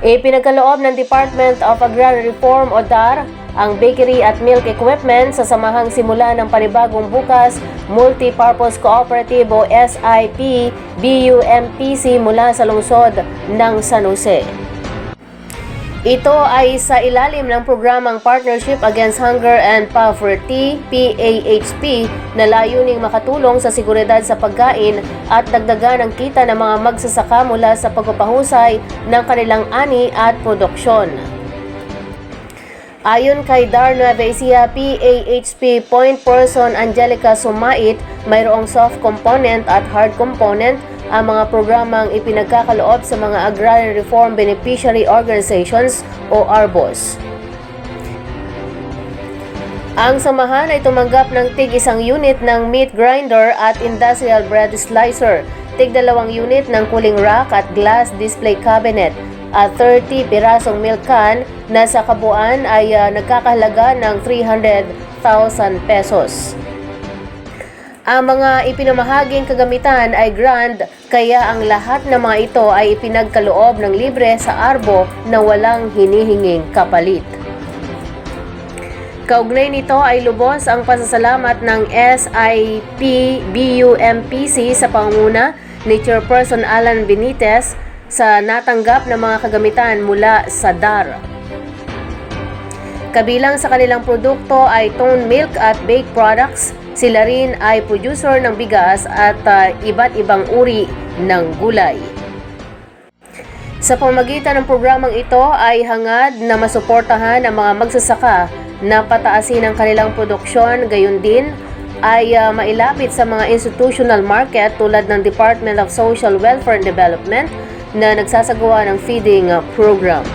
Ipinagkaloob ng Department of Agrarian Reform o DAR ang bakery at milk equipment sa samahang simula ng panibagong bukas Multi-Purpose Cooperative o SIP BUMPC mula sa lungsod ng San Jose. Ito ay sa ilalim ng programang Partnership Against Hunger and Poverty, PAHP, na layuning makatulong sa seguridad sa pagkain at dagdagan ang kita ng mga magsasaka mula sa pagpapahusay ng kanilang ani at produksyon. Ayon kay Dar Nueva PAHP point person Angelica Sumait, mayroong soft component at hard component ang mga programang ipinagkakaloob sa mga Agrarian Reform Beneficiary Organizations o ARBOS. Ang samahan ay tumanggap ng tig isang unit ng meat grinder at industrial bread slicer, tig dalawang unit ng cooling rack at glass display cabinet, at 30 pirasong milk can na sa kabuuan ay ah, nagkakahalaga ng 300,000 pesos. Ang mga ipinamahaging kagamitan ay grand, kaya ang lahat ng mga ito ay ipinagkaloob ng libre sa Arbo na walang hinihinging kapalit. Kaugnay nito ay lubos ang pasasalamat ng SIP BUMPC sa panguna ni Chairperson Alan Benitez sa natanggap ng mga kagamitan mula sa DAR. Kabilang sa kanilang produkto ay tone milk at baked products. Sila rin ay producer ng bigas at ah, iba't ibang uri ng gulay. Sa pamagitan ng programang ito ay hangad na masuportahan ang mga magsasaka na pataasin ang kanilang produksyon, gayon din ay ah, mailapit sa mga institutional market tulad ng Department of Social Welfare and Development na nagsasagawa ng feeding ah, program.